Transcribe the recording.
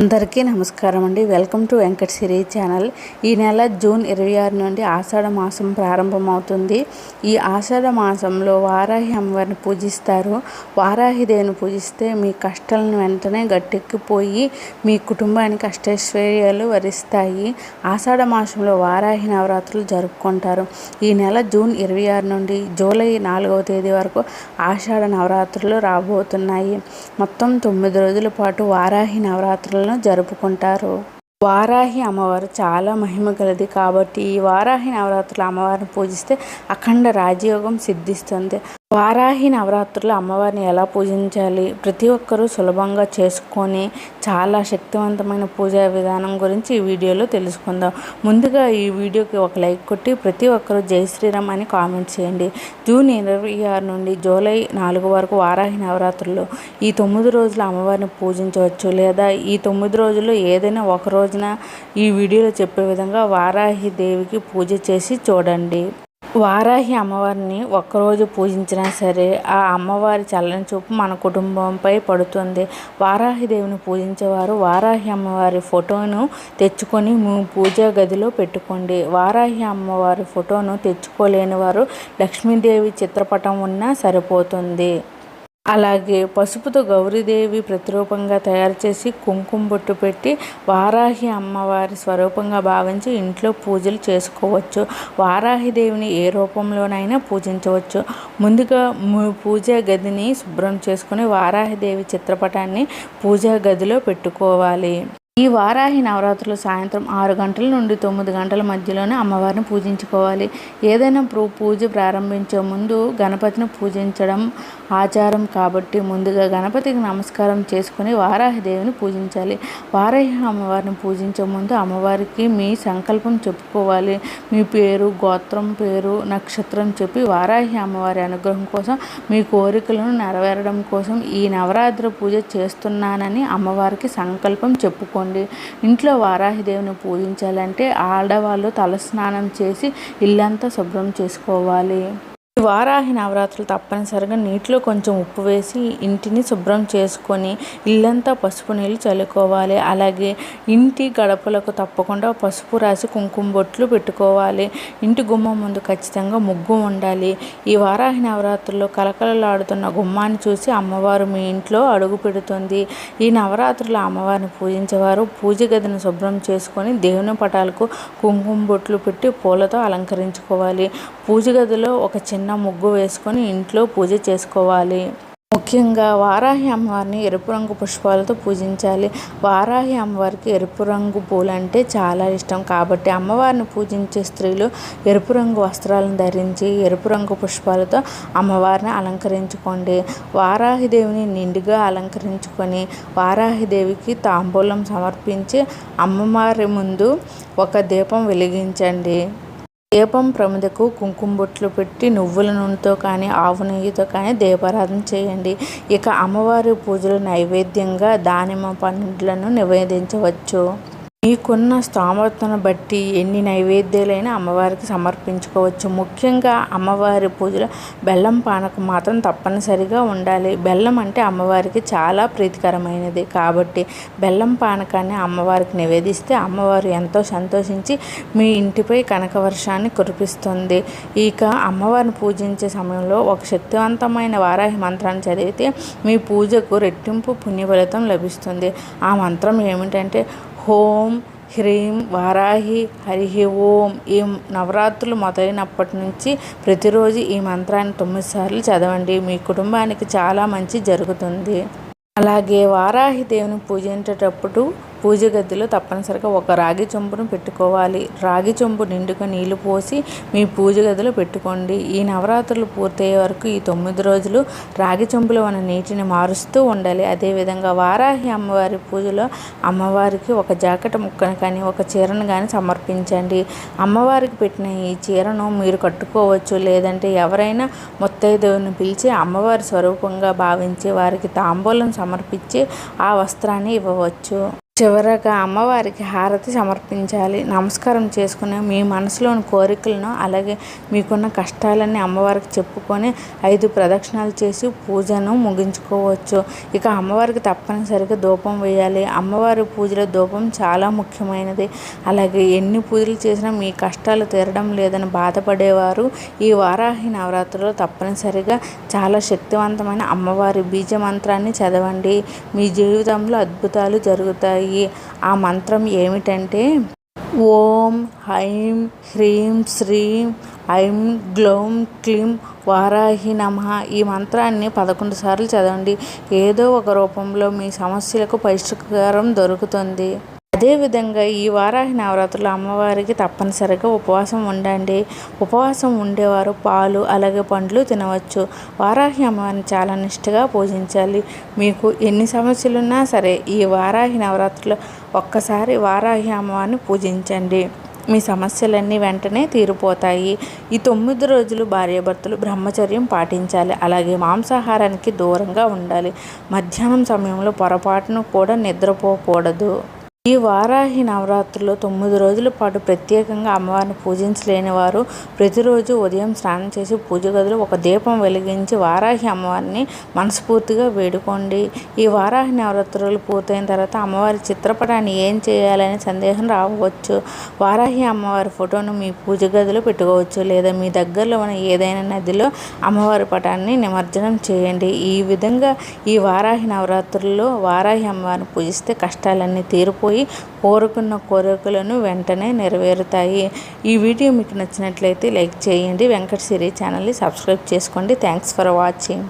అందరికీ నమస్కారం అండి. Welcome to Venkat Siri channel. ఈ నెల జూన్ ఇరవై ఆరు నుండి ఆషాఢ మాసం ప్రారంభమవుతుంది. ఈ ఆషాఢ మాసంలో వారాహి అమ్మవారిని పూజిస్తారు. వారాహి దేవిని పూజిస్తే మీ కష్టాలను వెంటనే గట్టెక్కిపోయి మీ కుటుంబానికి అష్టైశ్వర్యాలు వరిస్తాయి. ఆషాఢ మాసంలో వారాహి నవరాత్రులు జరుపుకుంటారు. ఈ నెల జూన్ ఇరవై ఆరు నుండి జూలై నాలుగవ తేదీ వరకు ఆషాఢ నవరాత్రులు రాబోతున్నాయి. మొత్తం తొమ్మిది రోజుల పాటు వారాహి నవరాత్రులు నవరాత్రులను జరుపుకుంటారు. వారాహి అమ్మవారు చాలా మహిమ గలది కాబట్టి ఈ వారాహి నవరాత్రులు అమ్మవారిని పూజిస్తే అఖండ రాజయోగం సిద్ధిస్తుంది. వారాహి నవరాత్రులు అమ్మవారిని ఎలా పూజించాలి? ప్రతి ఒక్కరూ సులభంగా చేసుకొని చాలా శక్తివంతమైన పూజా విధానం గురించి ఈ వీడియోలో తెలుసుకుందాం. ముందుగా ఈ వీడియోకి ఒక లైక్ కొట్టి ప్రతి ఒక్కరూ జై శ్రీరామ్ అని కామెంట్ చేయండి. జూన్ ఇరవై ఆరు నుండి జూలై నాలుగు వరకు వారాహి నవరాత్రులు ఈ తొమ్మిది రోజులు అమ్మవారిని పూజించవచ్చు లేదా ఈ తొమ్మిది రోజులు ఏదైనా ఒక రోజున ఈ వీడియోలో చెప్పే విధంగా వారాహి దేవికి పూజ చేసి చూడండి. వారాహి అమ్మవారిని ఒక్కరోజు పూజించినా సరే ఆ అమ్మవారి చల్లని చూపు మన కుటుంబంపై పడుతుంది. వారాహి దేవుని పూజించేవారు వారాహి అమ్మవారి ఫోటోను తెచ్చుకొని మీ పూజా గదిలో పెట్టుకోండి. వారాహి అమ్మవారి ఫోటోను తెచ్చుకోలేని వారు లక్ష్మీదేవి చిత్రపటం ఉన్నా సరిపోతుంది. అలాగే పసుపుతో గౌరీదేవి ప్రతిరూపంగా తయారు చేసి కుంకుమ బొట్టు పెట్టి వారాహి అమ్మవారి స్వరూపంగా భావించి ఇంట్లో పూజలు చేసుకోవచ్చు. వారాహి దేవిని ఏ రూపంలోనైనా పూజించవచ్చు. ముందుగా పూజా గదిని శుభ్రం చేసుకుని వారాహిదేవి చిత్రపటాన్ని పూజా గదిలో పెట్టుకోవాలి. ఈ వారాహి నవరాత్రులు సాయంత్రం ఆరు గంటల నుండి తొమ్మిది గంటల మధ్యలోనే అమ్మవారిని పూజించుకోవాలి. ఏదైనా పూజ ప్రారంభించే ముందు గణపతిని పూజించడం ఆచారం కాబట్టి ముందుగా గణపతికి నమస్కారం చేసుకుని వారాహి దేవిని పూజించాలి. వారాహి అమ్మవారిని పూజించే ముందు అమ్మవారికి మీ సంకల్పం చెప్పుకోవాలి. మీ పేరు గోత్రం పేరు నక్షత్రం చెప్పి వారాహి అమ్మవారి అనుగ్రహం కోసం మీ కోరికలను నెరవేరడం కోసం ఈ నవరాత్రి పూజ చేస్తున్నానని అమ్మవారికి సంకల్పం చెప్పుకోండి. చేసుకోండి. ఇంట్లో వారాహిదేవిని పూజించాలంటే ఆడవాళ్ళు తలస్నానం చేసి ఇల్లంతా శుభ్రం చేసుకోవాలి. వారాహి నవరాత్రులు తప్పనిసరిగా నీటిలో కొంచెం ఉప్పు వేసి ఇంటిని శుభ్రం చేసుకొని ఇల్లంతా పసుపు నీళ్ళు చల్లుకోవాలి. అలాగే ఇంటి గడపలకు తప్పకుండా పసుపు రాసి కుంకుమ బొట్లు పెట్టుకోవాలి. ఇంటి గుమ్మం ముందు ఖచ్చితంగా ముగ్గు ఉండాలి. ఈ వారాహి నవరాత్రుల్లో కలకలలాడుతున్న గుమ్మాన్ని చూసి అమ్మవారు మీ ఇంట్లో అడుగు పెడుతుంది. ఈ నవరాత్రులు అమ్మవారిని పూజించేవారు పూజ గదిని శుభ్రం చేసుకొని దేవుని పటాలకు కుంకుమ బొట్లు పెట్టి పూలతో అలంకరించుకోవాలి. పూజ గదిలో ఒక చిన్న చిన్న ముగ్గు వేసుకొని ఇంట్లో పూజ చేసుకోవాలి. ముఖ్యంగా వారాహి అమ్మవారిని ఎరుపు రంగు పుష్పాలతో పూజించాలి. వారాహి అమ్మవారికి ఎరుపు రంగు పూలు అంటే చాలా ఇష్టం. కాబట్టి అమ్మవారిని పూజించే స్త్రీలు ఎరుపు రంగు వస్త్రాలను ధరించి ఎరుపు రంగు పుష్పాలతో అమ్మవారిని అలంకరించుకోండి. వారాహి దేవిని నిండుగా అలంకరించుకొని వారాహి దేవికి తాంబూలం సమర్పించి అమ్మవారి ముందు ఒక దీపం వెలిగించండి. దీపం ప్రమిదకు కుంకుమ బొట్లు పెట్టి నువ్వుల నూనెతో కానీ ఆవు నెయ్యితో కానీ దీపారాధన చేయండి. ఇక అమ్మవారి పూజలు నైవేద్యంగా దానిమ్మ పండ్లను నివేదించవచ్చు. మీకున్న స్తోమతను బట్టి ఎన్ని నైవేద్యాలైనా అమ్మవారికి సమర్పించుకోవచ్చు. ముఖ్యంగా అమ్మవారి పూజలో బెల్లం పానకం మాత్రం తప్పనిసరిగా ఉండాలి. బెల్లం అంటే అమ్మవారికి చాలా ప్రీతికరమైనది. కాబట్టి బెల్లం పానకాన్ని అమ్మవారికి నివేదిస్తే అమ్మవారు ఎంతో సంతోషించి మీ ఇంటిపై కనకవర్షాన్ని కురిపిస్తుంది. ఇక అమ్మవారిని పూజించే సమయంలో ఒక శక్తివంతమైన వారాహి మంత్రాన్ని చదివితే మీ పూజకు రెట్టింపు పుణ్యఫలితం లభిస్తుంది. ఆ మంత్రం ఏమిటంటే హోం హ్రీం వారాహి హరి ఓం. ఈ నవరాత్రులు మొదలైనప్పటి నుంచి ప్రతిరోజు ఈ మంత్రాన్ని తొమ్మిది సార్లు చదవండి. మీ కుటుంబానికి చాలా మంచి జరుగుతుంది. అలాగే వారాహి దేవుని పూజించేటప్పుడు పూజ గదిలో తప్పనిసరిగా ఒక రాగి చెంబును పెట్టుకోవాలి. రాగి చెంబు నిండుగా నీళ్ళు పోసి మీ పూజ గదిలో పెట్టుకోండి. ఈ నవరాత్రులు పూర్తయ్యే వరకు ఈ తొమ్మిది రోజులు రాగి చెంబులో ఉన్న నీటిని మారుస్తూ ఉండాలి. అదేవిధంగా వారాహి అమ్మవారి పూజలో అమ్మవారికి ఒక జాకెట్ ముక్కను కానీ ఒక చీరను కానీ సమర్పించండి. అమ్మవారికి పెట్టిన ఈ చీరను మీరు కట్టుకోవచ్చు. లేదంటే ఎవరైనా ముత్తైదేవుని పిలిచి అమ్మవారి స్వరూపంగా భావించి వారికి తాంబూలం సమర్పించి ఆ వస్త్రాన్ని ఇవ్వవచ్చు. చివరగా అమ్మవారికి హారతి సమర్పించాలి. నమస్కారం చేసుకుని మీ మనసులోని కోరికలను అలాగే మీకున్న కష్టాలన్నీ అమ్మవారికి చెప్పుకొని ఐదు ప్రదక్షిణాలు చేసి పూజను ముగించుకోవచ్చు. ఇక అమ్మవారికి తప్పనిసరిగా ధూపం వేయాలి. అమ్మవారి పూజలో ధూపం చాలా ముఖ్యమైనది. అలాగే ఎన్ని పూజలు చేసినా మీ కష్టాలు తీరడం లేదని బాధపడేవారు ఈ వారాహి నవరాత్రిలో తప్పనిసరిగా చాలా శక్తివంతమైన అమ్మవారి బీజ మంత్రాన్ని చదవండి. మీ జీవితంలో అద్భుతాలు జరుగుతాయి. ఆ మంత్రం ఏమిటంటే ఓం హైం హ్రీం శ్రీం ఐం గ్లౌం క్లీం వారాహి నమ. ఈ మంత్రాన్ని పదకొండు సార్లు చదవండి. ఏదో ఒక రూపంలో మీ సమస్యలకు పరిష్కారం దొరుకుతుంది. అదేవిధంగా ఈ వారాహి నవరాత్రులు అమ్మవారికి తప్పనిసరిగా ఉపవాసం ఉండండి. ఉపవాసం ఉండేవారు పాలు అలాగే పండ్లు తినవచ్చు. వారాహి అమ్మవారిని చాలా నిష్ఠగా పూజించాలి. మీకు ఎన్ని సమస్యలున్నా సరే ఈ వారాహి నవరాత్రులు ఒక్కసారి వారాహి అమ్మవారిని పూజించండి. మీ సమస్యలన్నీ వెంటనే తీరిపోతాయి. ఈ తొమ్మిది రోజులు భార్యాభర్తలు బ్రహ్మచర్యం పాటించాలి. అలాగే మాంసాహారానికి దూరంగా ఉండాలి. మధ్యాహ్నం సమయంలో పొరపాటును కూడా నిద్రపోకూడదు. ఈ వారాహి నవరాత్రుల్లో తొమ్మిది రోజుల పాటు ప్రత్యేకంగా అమ్మవారిని పూజించలేని వారు ప్రతిరోజు ఉదయం స్నానం చేసి పూజ గదిలో ఒక దీపం వెలిగించి వారాహి అమ్మవారిని మనస్ఫూర్తిగా వేడుకోండి. ఈ వారాహి నవరాత్రులు పూర్తయిన తర్వాత అమ్మవారి చిత్రపటాన్ని ఏం చేయాలనే సందేహం రావచ్చు. వారాహి అమ్మవారి ఫోటోను మీ పూజ గదిలో పెట్టుకోవచ్చు లేదా మీ దగ్గరలో ఉన్న ఏదైనా నదిలో అమ్మవారి పటాన్ని నిమజ్జనం చేయండి. ఈ విధంగా ఈ వారాహి నవరాత్రుల్లో వారాహి అమ్మవారిని పూజిస్తే కష్టాలన్నీ తీరిపోయి కోరుకున్న కోరికలను వెంటనే నెరవేరుతాయి. ఈ వీడియో మీకు నచ్చినట్లయితే లైక్ చేయండి. వెంకట సిరి ఛానల్ని సబ్స్క్రైబ్ చేసుకోండి. Thanks for watching.